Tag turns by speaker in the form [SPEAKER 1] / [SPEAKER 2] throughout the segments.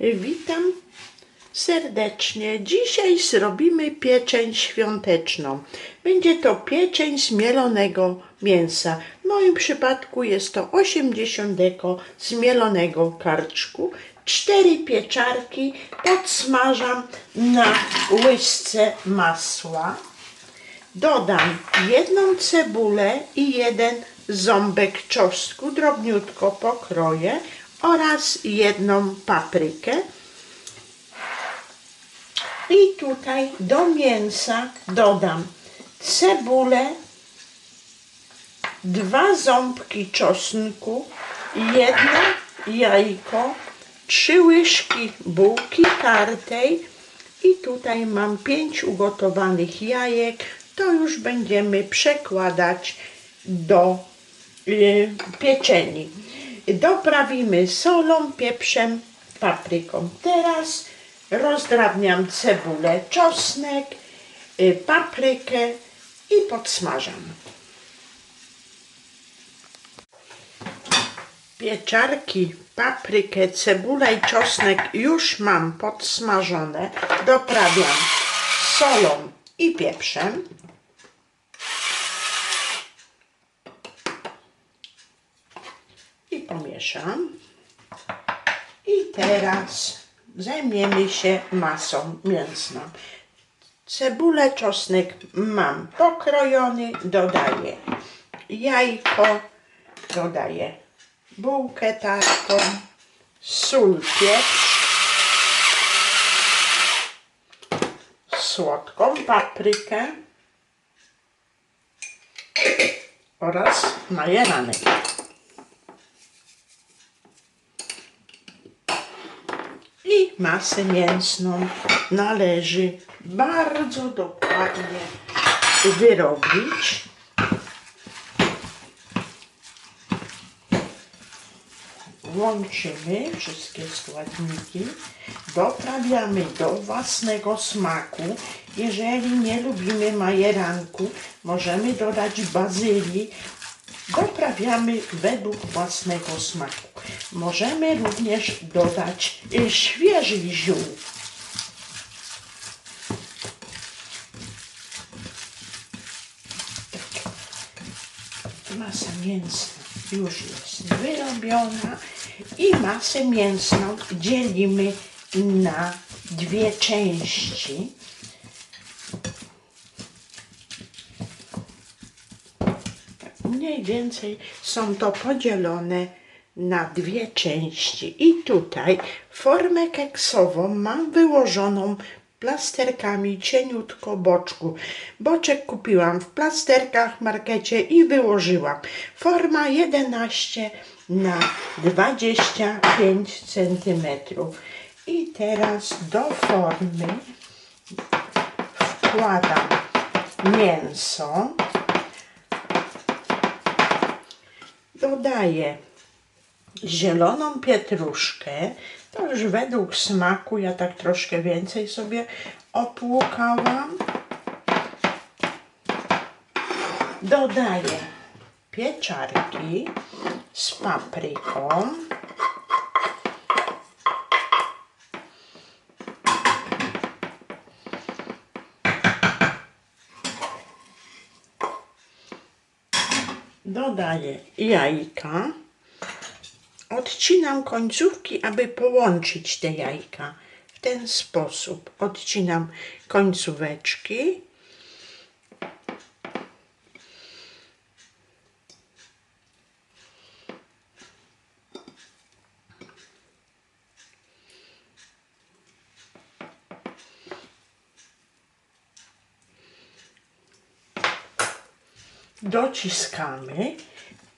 [SPEAKER 1] Witam serdecznie. Dzisiaj zrobimy pieczeń świąteczną. Będzie to pieczeń z mielonego mięsa. W moim przypadku jest to 80 deko zmielonego karczku. Cztery pieczarki podsmażam na łyżce masła. Dodam jedną cebulę i jeden ząbek czosnku, drobniutko pokroję oraz jedną paprykę. I tutaj do mięsa dodam cebulę, dwa ząbki czosnku, jedno jajko, trzy łyżki bułki tartej i tutaj mam pięć ugotowanych jajek. To już będziemy przekładać do y, pieczeni. Doprawimy solą, pieprzem, papryką. Teraz rozdrabniam cebulę, czosnek, y, paprykę i podsmażam. Pieczarki, paprykę, cebulę i czosnek już mam podsmażone. Doprawiam solą i pieprzem. Pomieszam. I teraz zajmiemy się masą mięsną. Cebulę, czosnek mam pokrojony, dodaję jajko, dodaję bułkę tartą, sól, pieprz, słodką paprykę oraz majeranek. I masę mięsną należy bardzo dokładnie wyrobić. Łączymy wszystkie składniki, doprawiamy do własnego smaku. Jeżeli nie lubimy majeranku, możemy dodać bazylii. Doprawiamy według własnego smaku. Możemy również dodać y, świeżych ziół. Masa mięsna już jest wyrobiona i masę mięsną dzielimy na dwie części. Mniej więcej są to podzielone na dwie części. I tutaj formę keksową mam wyłożoną plasterkami cieniutko boczku. Boczek kupiłam w plasterkach w markecie i wyłożyłam. Forma 11 na 25 cm. I teraz do formy wkładam mięso. Dodaję zieloną pietruszkę. To już według smaku, ja tak troszkę więcej sobie opłukałam. Dodaję pieczarki z papryką. Dodaję jajka. Odcinam końcówki, aby połączyć te jajka. W ten sposób odcinam końcóweczki. Dociskamy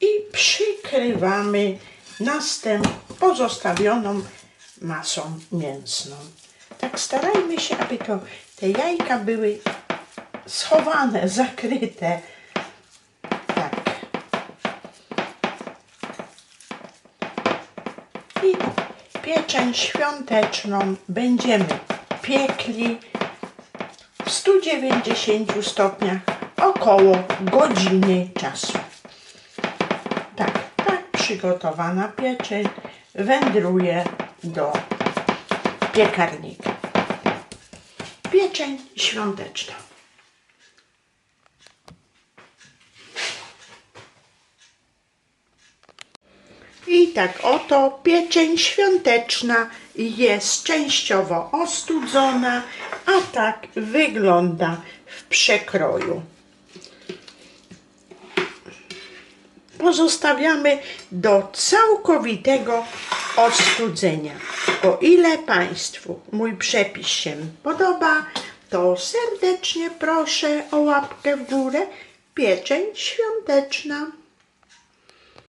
[SPEAKER 1] i przykrywamy następ pozostawioną masą mięsną. Tak starajmy się, aby to te jajka były schowane, zakryte. Tak. I pieczeń świąteczną będziemy piekli w 190 stopniach około godziny czasu. Tak, tak przygotowana pieczeń wędruje do piekarnika. Pieczeń świąteczna. I tak oto pieczeń świąteczna jest częściowo ostudzona, a tak wygląda w przekroju. Pozostawiamy do całkowitego ostudzenia. O ile Państwu mój przepis się podoba, to serdecznie proszę o łapkę w górę. Pieczeń świąteczna.